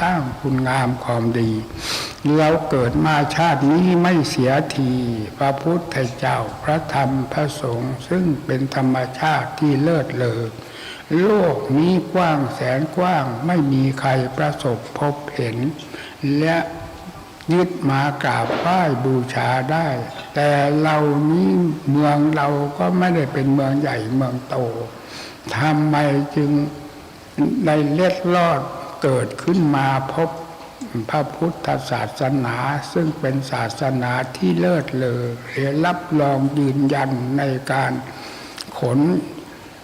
สร้างคุณงามความดีเราเกิดมาชาตินี้ไม่เสียที พระพุทธเจ้าพระธรรมพระสงฆ์ซึ่งเป็นธรรมชาติที่เลิศเลอโลกนี้กว้างแสนกว้างไม่มีใครประสบพบเห็น และยึดมากราบไหว้บูชาได้ แต่เรานี้เมืองเราก็ไม่ได้เป็นเมืองใหญ่เมืองโตทำไมจึงในเล็ดลอด เกิดขึ้นมาพบพระพุทธศาสนาซึ่งเป็นศาสนาที่เลิศเลอเรียรับรองยืนยันในการขน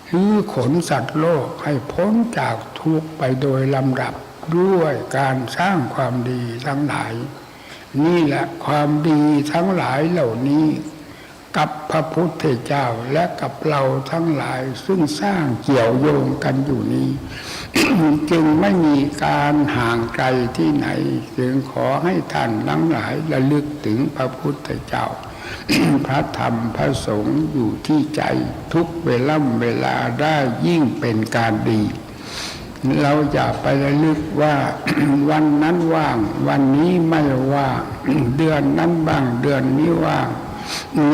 หรือขนสัตว์โลกให้พ้นจากทุกข์ไปโดยลำดับด้วยการสร้างความดีทั้งหลาย นี่แหละความดีทั้งหลายเหล่านี้ กับพระพุทธเจ้าและกับเราทั้งหลายซึ่งสร้างเกี่ยวโยงกันอยู่นี้ จึงไม่มีการห่างไกลที่ไหน จึงขอให้ท่านทั้งหลายระลึกถึงพระพุทธเจ้า พระธรรมพระสงฆ์อยู่ที่ใจทุกเวล่ำเวลาได้ยิ่งเป็นการดีเราอย่าไประลึกว่าวันนั้นว่าง วันนี้ไม่ว่าง เดือนนั้นบ้าง เดือนนี้ว่าง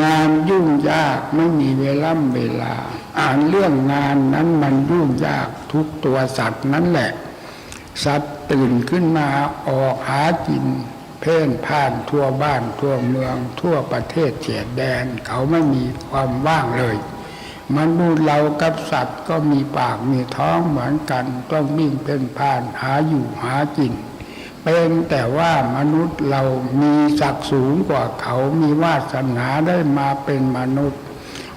งานยุ่งยากไม่มีเวล่ำเวลา อ่านเรื่องงานนั้นมันยุ่งยากทุกตัวสัตว์นั่นแหละ สัตว์ตื่นขึ้นมาออกหากิน เพ่นพ่านทั่วบ้านทั่วเมืองทั่วประเทศเฉียดแดน เขาไม่มีความว่างเลยมนุษย์เรากับสัตว์ก็มีปากมีท้องเหมือนกัน ต้องวิ่งเป็นผ่านหาอยู่หากิน เป็นแต่ว่ามนุษย์เรามีศักดิ์สูงกว่าเขามีวาสนาได้มาเป็นมนุษย์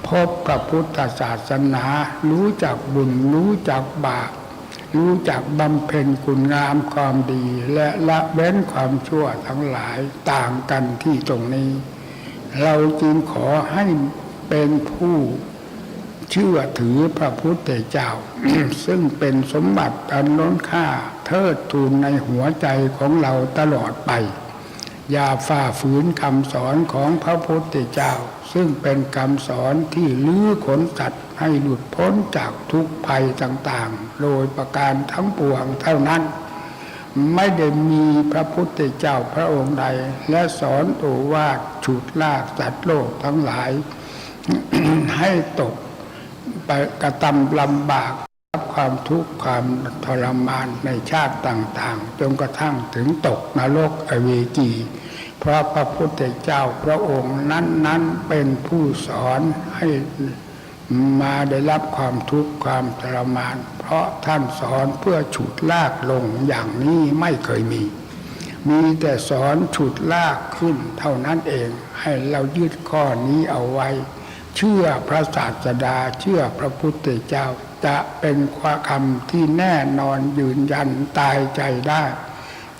พบพระพุทธศาสนา รู้จักบุญรู้จักบาปรู้จักบำเพ็ญคุณงามความดี และละเว้นความชั่วทั้งหลายต่างกันที่ตรงนี้ เราจึงขอให้เป็นผู้ เชื่อถือพระพุทธเจ้า ซึ่งเป็นสมบัติอันล้นค่าเทิดทูนในหัวใจของเราตลอดไป อย่าฝ่าฝืนคำสอนของพระพุทธเจ้า ซึ่งเป็นคำสอนที่ลื้อขนสัตว์ให้หลุดพ้นจากทุกภัยต่างๆ โดยประการทั้งปวงเท่านั้น ไม่ได้มีพระพุทธเจ้าพระองค์ใด และสอนโอวาทฉุดลากสัตว์โลกทั้งหลาย ให้ตก กระทำลำบากรับความทุกข์ความทรมานในชาติต่างๆ จนกระทั่งถึงตกนรกอเวจี เพราะพระพุทธเจ้าพระองค์นั้น ๆ เป็นผู้สอนให้มาได้รับความทุกข์ความทรมาน เพราะท่านสอนเพื่อฉุดลากลงอย่างนี้ไม่เคยมี มีแต่สอนฉุดลากขึ้นเท่านั้นเอง ให้เรายึดข้อนี้เอาไว้ เชื่อพระศาสดาเชื่อพระพุทธเจ้า จะเป็นความคำที่แน่นอนยืนยันตายใจได้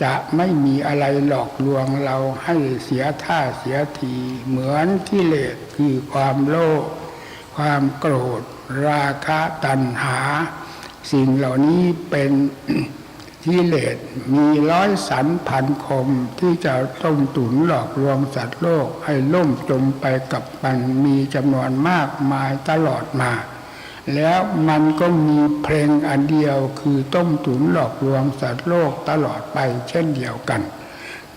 จะไม่มีอะไรหลอกลวงเราให้เสียท่าเสียที เหมือนกิเลสคือความโลภความโกรธ ราคะตัณหา สิ่งเหล่านี้เป็น กิเลสมีร้อยสันพันคมที่จะต้มตุนหลอกลวงสัตว์โลกให้ล่มจมไปกับมันมีจำนวนมากมายตลอดมา แล้วมันก็มีเพลงอันเดียวคือต้มตุนหลอกลวงสัตว์โลกตลอดไปเช่นเดียวกัน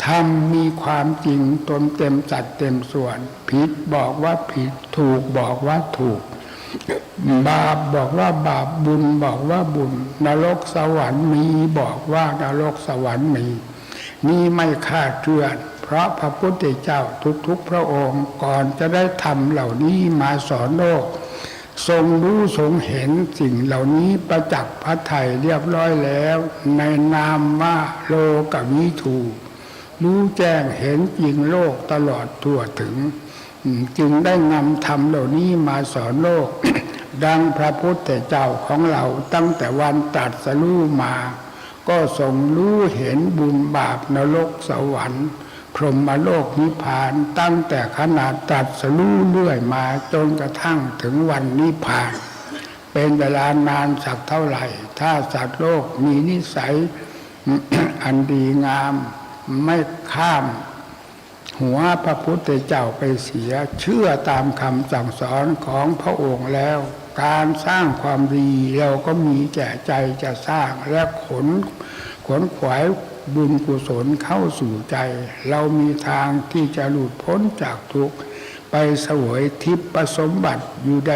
ธรรมมีความจริงตนเต็มสัดเต็มส่วน ผิดบอกว่าผิดถูกบอกว่าถูก บาปบอกว่าบาปบุญบอกว่าบุญ นรกสวรรค์มีบอกว่านรกสวรรค์มีนี่ไม่คาดเคลื่อน เพราะพระพุทธเจ้าทุกๆพระองค์ก่อนจะได้ทำเหล่านี้มาสอนโลก ทรงรู้ทรงเห็นสิ่งเหล่านี้ประจักษ์พระไทยเรียบร้อยแล้ว ในนามว่าโลกวิถูรู้แจ้งเห็นจริงโลกตลอดทั่วถึง จึงได้นำธรรมเหล่านี้มาสอนโลก ดังพระพุทธเจ้าของเราตั้งแต่วันตรัสรู้มา ก็ทรงรู้เห็นบุญบาปนรกสวรรค์ พรหมโลกนิพพานตั้งแต่ขนาดตรัสรู้เรื่อยมาจนกระทั่งถึงวันนิพพาน เป็นเวลานานสักเท่าไหร่ ถ้าสัตว์โลกมีนิสัยอันดีงามไม่ข้าม หัวพระพุทธเจ้าไปเสียเชื่อตามคำสั่งสอนของพระองค์แล้ว การสร้างความดีเราก็มีแก่ใจจะสร้างและขนขนขวายบุญกุศลเข้าสู่ใจ เรามีทางที่จะหลุดพ้นจากทุกข์ไปสวยทิพย์ประสมบัติอยู่ใน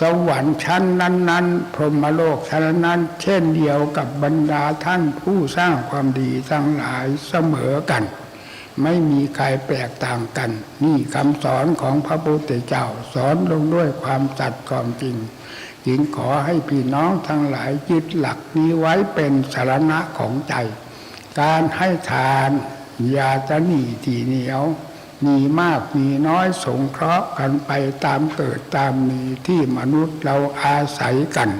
สวรรค์ชั้นนั้น ๆ พรหมโลกชั้นนั้น เช่นเดียวกับบรรดาท่านผู้สร้างความดีทั้งหลายเสมอกัน ไม่มีใครแปลกต่างกัน นี่คำสอนของพระพุทธเจ้าสอนลงด้วยความจัดความจริงจึงขอให้พี่น้องทั้งหลายยึดหลักนี้ไว้เป็นสารณะของใจ การให้ทานอย่าจะหนีทีเหนียว มีมากมีน้อยสงเคราะห์กันไปตามเกิดตามมีที่มนุษย์เราอาศัยกัน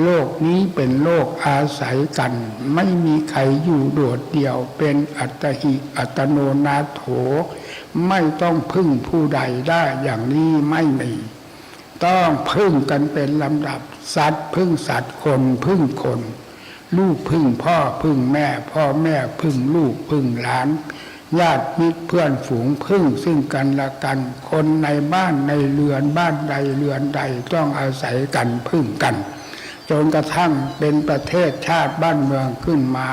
โลกนี้เป็นโลกอาศัยกัน ไม่มีใครอยู่โดดเดี่ยวเป็นอัตหิอัตโนนาโถ ไม่ต้องพึ่งผู้ใดได้อย่างนี้ไม่มี ต้องพึ่งกันเป็นลำดับ สัตว์พึ่งสัตว์คนพึ่งคน ลูกพึ่งพ่อพึ่งแม่ พ่อแม่พึ่งลูกพึ่งหลานญาติมิตรเพื่อนฝูงพึ่งซึ่งกันและกัน คนในบ้านในเรือนบ้านใดเรือนใดต้องอาศัยกันพึ่งกัน จนกระทั่งเป็นประเทศชาติบ้านเมืองขึ้นมา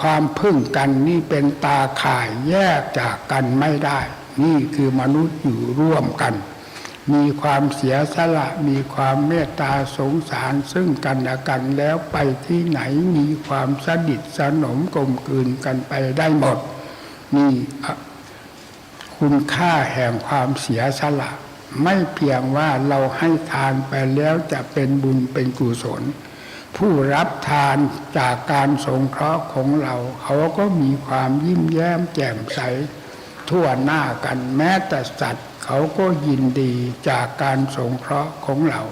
ความพึ่งกันนี่เป็นตาข่ายแยกจากกันไม่ได้ นี่คือมนุษย์อยู่ร่วมกัน มีความเสียสละมีความเมตตาสงสารซึ่งกันและกันแล้วไปที่ไหนมีความสนิทสนมกลมกลืนกันไปได้หมดนี่คุณค่าแห่งความเสียสละ ไม่เพียงว่าเราให้ทานไปแล้วจะเป็นบุญเป็นกุศล ผู้รับทานจากการสงเคราะห์ของเรา เขาก็มีความยิ้มแย้มแจ่มใส ทั่วหน้ากันแม้แต่สัตว์ เขาก็ยินดีจากการสงเคราะห์ของเรา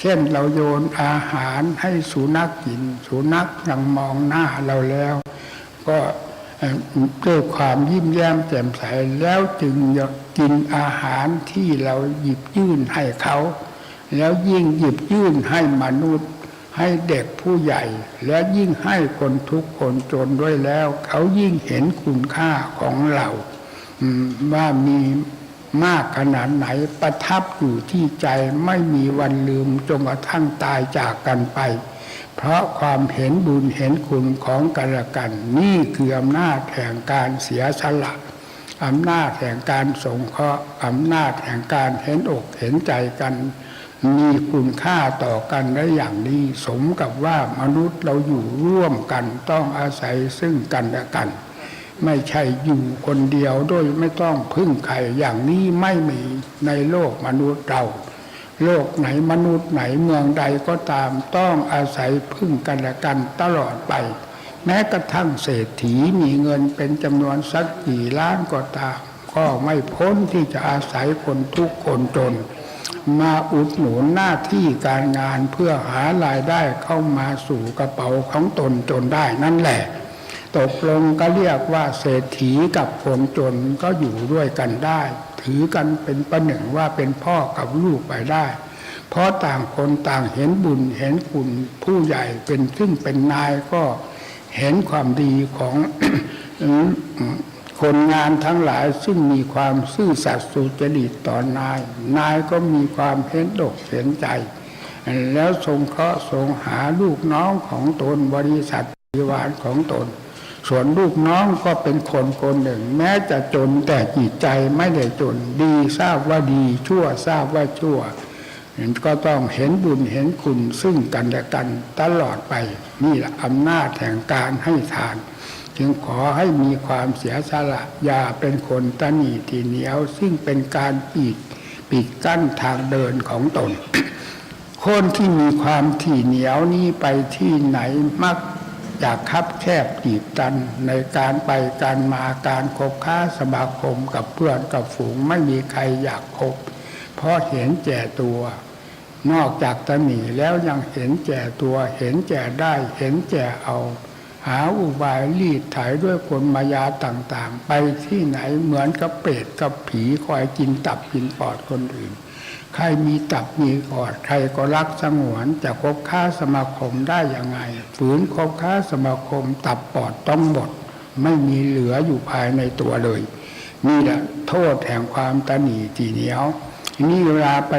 เช่นเราโยนอาหารให้สุนัขกิน สุนัขยังมองหน้าเราแล้ว ก็ ด้วยความยิ้มแย้มแจ่มใสแล้วจึงกินอาหารที่เราหยิบยื่นให้เขา แล้วยิ่งหยิบยื่นให้มนุษย์ ให้เด็กผู้ใหญ่ และยิ่งให้คนทุกคนจนด้วยแล้ว เขายิ่งเห็นคุณค่าของเราว่ามีมากขนาดไหนประทับอยู่ที่ใจไม่มีวันลืมจนกระทั่งตายจากกันไป เพราะความเห็นบุญเห็นคุณของกันและกัน นี่คืออำนาจแห่งการเสียสละอำนาจแห่งการสงเคราะห์อำนาจแห่งการเห็นอกเห็นใจกัน มีคุณค่าต่อกันได้อย่างนี้สมกับว่ามนุษย์เราอยู่ร่วมกันต้องอาศัยซึ่งกันและกัน ไม่ใช่อยู่คนเดียวโดยไม่ต้องพึ่งใครอย่างนี้ไม่มีในโลกมนุษย์เรา โลกไหนมนุษย์ไหนเมืองใดก็ตามต้องอาศัยพึ่งกันและกันตลอดไป แม้กระทั่งเศรษฐีมีเงินเป็นจำนวนสักกี่ล้านก็ตาม ก็ไม่พ้นที่จะอาศัยคนทุกคนจน มาอุดหนุนหน้าที่การงานเพื่อหารายได้เข้ามาสู่กระเป๋าของตนจนได้นั่นแหละ ตกลงก็เรียกว่าเศรษฐีกับคนจนก็อยู่ด้วยกันได้ ถือกันเป็นประหนึ่งว่าเป็นพ่อกับลูกไปได้ เพราะต่างคนต่างเห็นบุญเห็นคุณผู้ใหญ่เป็นซึ่งเป็นนายก็เห็นความดีของคนงานทั้งหลายซึ่งมีความซื่อสัตย์สุจริตต่อนาย นายก็มีความเห็นอกเห็นใจ แล้วทรงเคราะห์ทรงหาลูกน้องของตนบริษัทบริวารของตน ส่วนลูกน้องก็เป็นคนคนหนึ่ง แม้จะจนแต่จิตใจไม่ได้จนดีทราบว่าดีชั่วทราบว่าชั่วก็ต้องเห็นบุญเห็นคุณซึ่งกันและกันตลอดไปนี่แหละอำนาจแห่งการให้ทาน จึงขอให้มีความเสียสละอย่าเป็นคนตะหนีทีเหนียว ซึ่งเป็นการปิดปิดกั้นทางเดินของตน คนที่มีความถี่เหนียวนี้ไปที่ไหนมัก อยากคับแคบจีบตันในการไปการมาการคบค้าสมาคมกับเพื่อนกับฝูงไม่มีใครอยากคบ เพราะเห็นแก่ตัว นอกจากตะหนีแล้วยังเห็นแก่ตัว เห็นแก่ได้ เห็นแก่เอา หาอุบายรีดไถด้วยกลมายาต่างๆ ไปที่ไหนเหมือนกับเปรตกับผีคอยกินตับกินปอดคนอื่น ใครมีตับมีกอด ใครก็รักสงวนจะคบค้าสมาคมได้ยังไง ฝืนคบค้าสมาคม ตับปอดต้องหมด ไม่มีเหลืออยู่ภายในตัวเลยนี่แหละโทษแห่งความตะหนีทีเหนียว นี่เวลาไป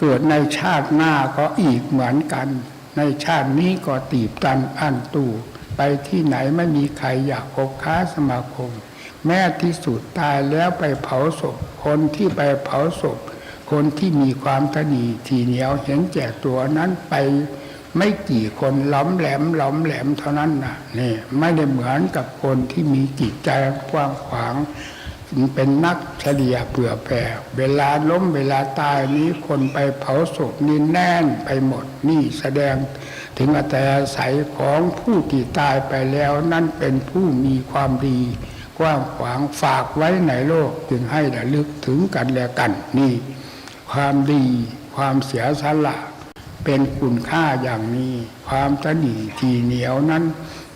เกิดในชาติหน้าก็อีกเหมือนกัน ในชาตินี้ก็ตีบตันอันตู้ไปที่ไหนไม่มีใครอยากคบค้าสมาคม แม้ที่สุดตายแล้วไปเผาศพ คนที่ไปเผาศพ คนที่มีความตนีทีเหนียวเห็นแจกตัวนั้นไปไม่กี่คนล้อมแหลมล้อมแหลมเท่านั้นนะนี่ไม่ได้เหมือนกับคนที่มีจิตใจกว้างขวาง เป็นนักเฉลี่ยเผื่อแผ่เวลาล้มเวลาตายนี้คนไปเผาศพนี่แน่นไปหมดนี่แสดงถึงอัตยาศัยของผู้ที่ตายไปแล้วนั่นเป็นผู้มีความดีกว้างขวางฝากไว้ในโลกจึงให้ระลึกถึงกันและกันนี่ ความดี ความเสียสละ เป็นคุณค่าอย่างนี้ ความตนีทีเหนียวนั้น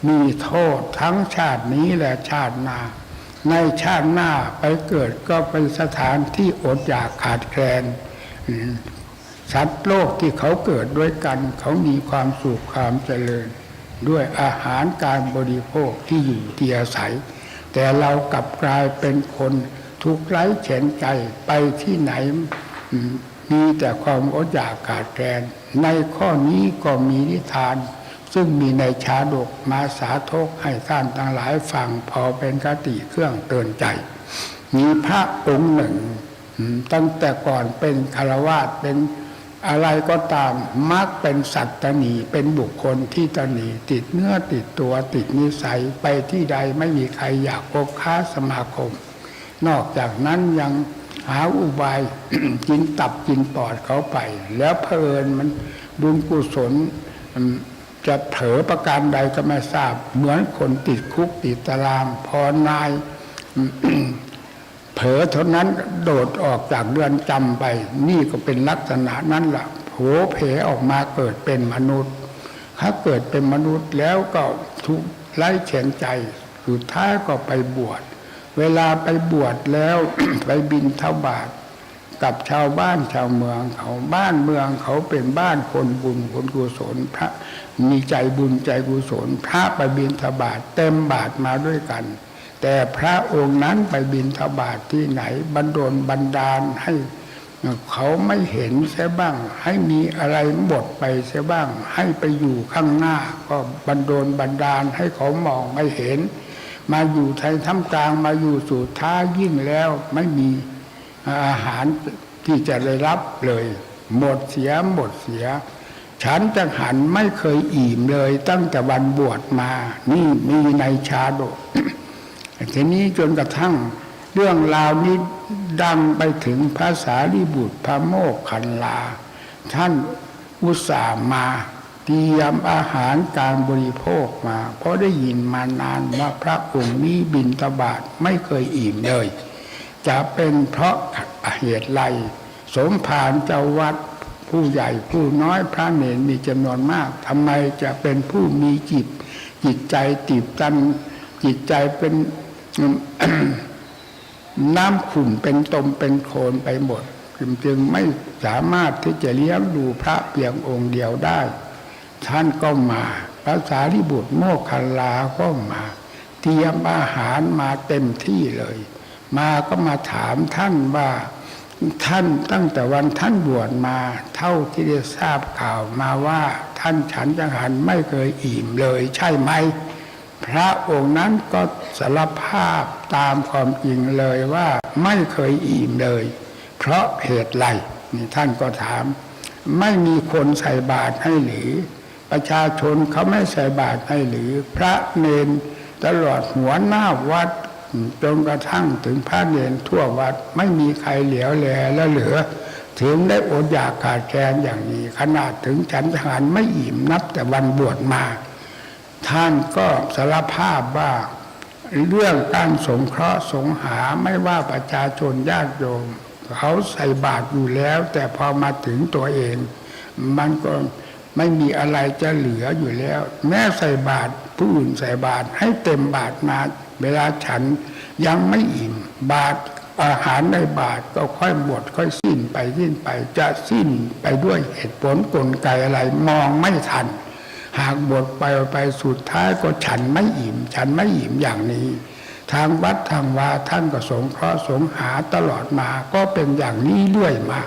มีโทษทั้งชาตินี้และชาติหน้า ในชาติหน้าไปเกิดก็เป็นสถานที่อดอยากขาดแคลนสัตว์โลกที่เขาเกิดด้วยกัน เขามีความสุขความเจริญ ด้วยอาหารการบริโภคที่อยู่ที่อาศัย แต่เรากลับกลายเป็นคนทุกข์ไร้เฉนใจไปที่ไหน มีแต่ความอดอยากขาดแคลนในข้อนี้ก็มีนิทาน ซึ่งมีในชาดกมาสาธกให้ท่านทั้งหลายฟังพอเป็นคติเครื่องเตือนใจ มีพระองค์หนึ่ง ตั้งแต่ก่อนเป็นคารวาสเป็นอะไรก็ตามมักเป็นสัตตนีเป็นบุคคลที่ตนีติดเนื้อติดตัวติดนิสัยไปที่ใดไม่มีใครอยากพบค้าสมาคม นอกจากนั้นยัง หาอุบายกินตับกินปอดเขาไป แล้วเพลินมันบุญกุศลจะเผลอประการใดก็ไม่ทราบ เหมือนคนติดคุกติดตาราง พอนายเผลอเท่านั้นโดดออกจากเรือนจำไป นี่ก็เป็นลักษณะนั้นละ่ะโผเพออกมาเกิดเป็นมนุษย์ ถ้าเกิดเป็นมนุษย์แล้วก็ทุกไร้เฉนใจสุดท้ายก็ไปบวช เวลาไปบวชแล้ว ไปบินเทบาทกับชาวบ้านชาวเมืองเขาบ้านเมืองเขาเป็นบ้านคนบุญคนกุศลพระมีใจบุญใจกุศลพระไปบินทบาทเต็มบาทมาด้วยกัน แต่พระองค์นั้นไปบินทบาทที่ไหนบันดลบันดาลให้เขาไม่เห็นเสียบ้าง ให้มีอะไรหมดไปเสียบ้าง ให้ไปอยู่ข้างหน้า ก็บันดลบันดาลให้เขามองไม่เห็น มาอยู่ไทยท่ามกลางมาอยู่สู่ท้ายิ่งแล้วไม่มีอาหารที่จะได้รับเลย หมดเสียหมดเสีย ฉันจังหันไม่เคยอิ่มเลย ตั้งแต่วันบวชมา นี่มีในชาดกทีนี้จนกระทั่ง เรื่องราวนี้ดังไปถึงภาษาลิบุตรพระโมกขันลา ท่านอุตส่าห์มา เตรียมอาหารการบริโภคมา เพราะได้ยินมานานว่าพระองค์นี้บินตบาทไม่เคยอิ่มเลย จะเป็นเพราะเหตุไรสมภารเจ้าวัดผู้ใหญ่ผู้น้อยพระเนรมีจำนวนมากทำไมจะเป็นผู้มีจิต จิตใจติดตันจิตใจเป็นน้ำขุ่นเป็นตมเป็นโคลนไปหมดจึงไม่สามารถที่จะเลี้ยงดูพระเพียงองค์เดียวได้ ท่านก็มาพระสารีบุตรโมคคัลลาก็มา เตรียมอาหารมาเต็มที่เลย มาก็มาถามท่านว่าท่านตั้งแต่วันท่านบวชมา เท่าที่ได้ทราบข่าวมาว่า ท่านฉันจังหันไม่เคยอิ่มเลยใช่ไหม พระองค์นั้นก็สารภาพตามความจริงเลยว่าไม่เคยอิ่มเลย เพราะเหตุไรนี่ท่านก็ถาม ไม่มีคนใส่บาตรให้หรือ ประชาชนเขาไม่ใส่บาตรให้หรือ พระเนนตลอดหัวหน้าวัดจนกระทั่งถึงพระเนนทั่ววัดไม่มีใครเหลียวแลแล้วเหลือ ถึงได้อดอยากขาดแคลนอย่างนี้ ขนาดถึงฉันทหารไม่อิ่มนับแต่วันบวชมา ท่านก็สารภาพว่าเรื่องการสงเคราะห์สงหาไม่ว่าประชาชนญาติโยม เขาใส่บาตรอยู่แล้ว แต่พอมาถึงตัวเอง มันก็ ไม่มีอะไรจะเหลืออยู่แล้ว แม้ใส่บาตรผู้อื่นใส่บาตรให้เต็มบาตรมาเวลาฉันยังไม่อิ่มบาตรอาหารในบาตรก็ค่อยหมดค่อยสิ้นไปสิ้นไปจะสิ้นไปด้วยเหตุผลกลไกอะไรมองไม่ทัน หากบทไปไปสุดท้ายก็ฉันไม่อิ่ม ฉันไม่อิ่มอย่างนี้ ทางวัดทางวาท่านก็สงเคราะห์สงหาตลอดมาก็เป็นอย่างนี้เรื่อยมา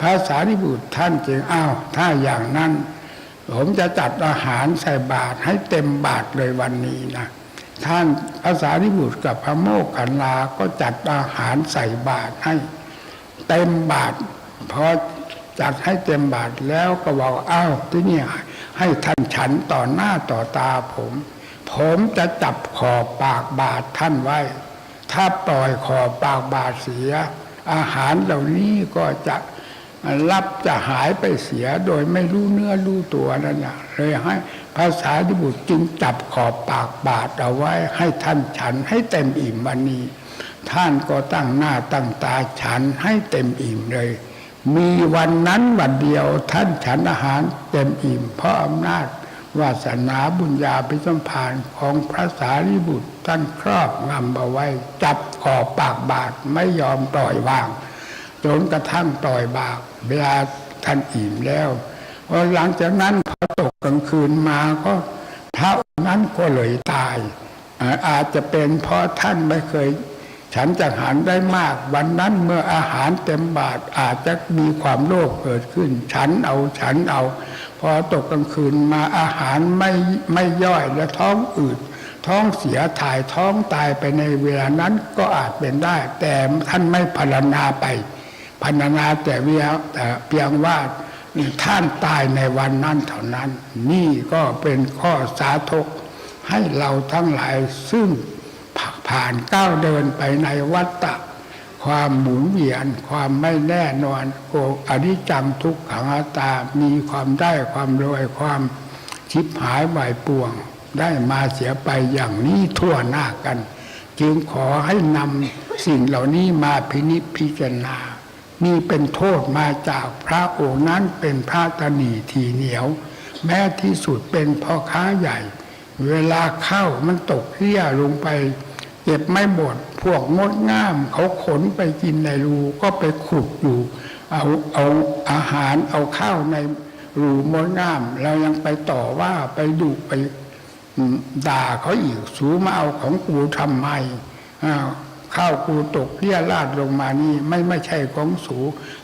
ภาษาริบุตรท่านจึงอ้าวถ้าอย่างนั้น ผมจะจัดอาหารใส่บาตรให้เต็มบาตรเลยวันนี้นะท่านภาษาริบุตรกับพระโมคคัลลาก็จัดอาหารใส่บาตรให้ เต็มบาทพอจัดให้เต็มบาทแล้วก็บอกอ้าวที่นี่ให้ท่านฉันต่อหน้าต่อตาผม ผมจะจับขอบปากบาทท่านไว้ ถ้าปล่อยขอบปากบาทเสีย อาหารเหล่านี้ก็จะ รับจะหายไปเสียโดยไม่รู้เนื้อรู้ตัวนั่นนะเลยให้ภาษาดิบุตรจึงจับขอบปากบาทเอาไว้ให้ท่านฉันให้เต็มอิ่มวันนี้ ท่านก็ตั้งหน้าตั้งตาฉันให้เต็มอิ่มเลย มีวันนั้นวันเดียวท่านฉันอาหารเต็มอิ่ม เพราะอำนาจวาสนาบุญญาพิสมพานของพระสารีบุตรท่านครอบงำเอาไว้ จับขอบปากบาทไม่ยอมปล่อยวาง จนกระทั่งปล่อยบากเวลาท่านอิ่มแล้วพอหลังจากนั้นพอตกกลางคืนมาก็พระนั้นก็เลยตาย อาจจะเป็นเพราะท่านไม่เคย ฉันจะหารได้มาก วันนั้นเมื่ออาหารเต็มบาทอาจจะมีความโลภเกิดขึ้น ฉันเอาฉันเอา พอตกกลางคืนมาอาหารไม่ไม่ย่อยและท้องอืดท้องเสียถ่ายท้องตายไปในเวลานั้นก็อาจเป็นได้ แต่ท่านไม่พรรณนาไป พรรณนาแต่เวียแต่เพียงว่าท่านตายในวันนั้นเท่านั้น นี่ก็เป็นข้อสาธกให้เราทั้งหลายซึ่งผ่านก้าวเดินไปในวัฏฏะความหมุนเวียนความไม่แน่นอนโกอนิจจังทุกขังอัตตา มีความได้ความรวยความชิบหายวายป่วง ได้มาเสียไปอย่างนี้ทั่วหน้ากัน จึงขอให้นำสิ่งเหล่านี้มาพินิจพิจารณา นี่เป็นโทษมาจากพระองค์นั้นเป็นพระตนีทีเหนียว แม้ที่สุดเป็นพ่อค้าใหญ่ เวลาเข้ามันตกเหี้ยลงไปเก็บไม่หมดพวกงดง่ามเขาขนไปกินในรูก็ไปขุดอยู่ เอาเอาอาหารเอาข้าวในรูมดง่าม เรายังไปต่อว่าไปดุไปด่าเขาอีกสูมาเอาของกูทำไมอ้า ข้าวกูตกเลี้ยราดลงมานี่ไม่ไม่ใช่ของสู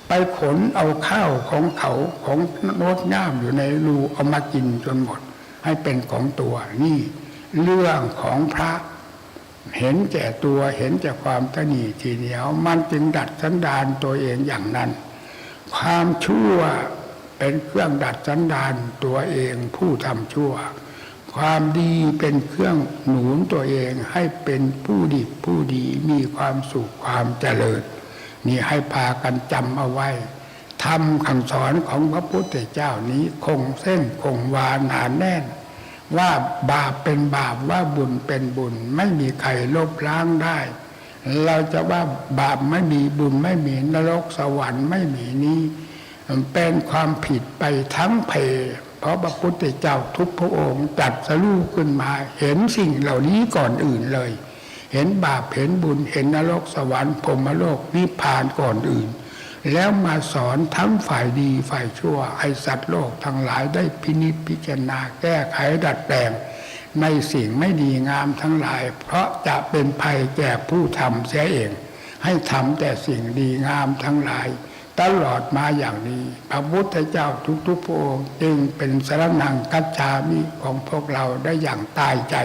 ไปขนเอาข้าวของเขาของโนดง่ามอยู่ในรูเอามากินจนหมด ให้เป็นของตัวนี่ เรื่องของพระ เห็นแก่ตัวเห็นแก่ความตนีทีเหนียว มันจึงดัดสันดานตัวเองอย่างนั้น ความชั่วเป็นเครื่องดัดสันดานตัวเองผู้ทำชั่ว ความดีเป็นเครื่องหนุนตัวเองให้เป็นผู้ดีผู้ดีมีความสุขความเจริญ นี่ให้พากันจำเอาไว้ทำคำสอนของพระพุทธเจ้านี้คงเส้นคงวาหนาแน่น ว่าบาปเป็นบาปว่าบุญเป็นบุญ ไม่มีใครลบล้างได้ เราจะว่าบาปไม่มีบุญไม่มีนรกสวรรค์ไม่มีนี้เป็นความผิดไปทั้งเพ เพราะพระพุทธเจ้าทุกพระองค์ตัดสรู้ขึ้นมา เห็นสิ่งเหล่านี้ก่อนอื่นเลย เห็นบาปเห็นบุญเห็นนรกสวรรค์พรมโลกนิพพานก่อนอื่น แล้วมาสอนทั้งฝ่ายดีฝ่ายชั่วให้สัตว์โลกทั้งหลายได้พินิจพิจารณาแก้ไขดัดแปลงในสิ่งไม่ดีงามทั้งหลาย เพราะจะเป็นภัยแก่ผู้ทำเสียเอง ให้ทำแต่สิ่งดีงามทั้งหลาย ตลอดมาอย่างนี้ พระพุทธเจ้าทุกๆพระองค์จึงเป็นสรนังกัจจามิของพวกเราได้อย่างตายใจ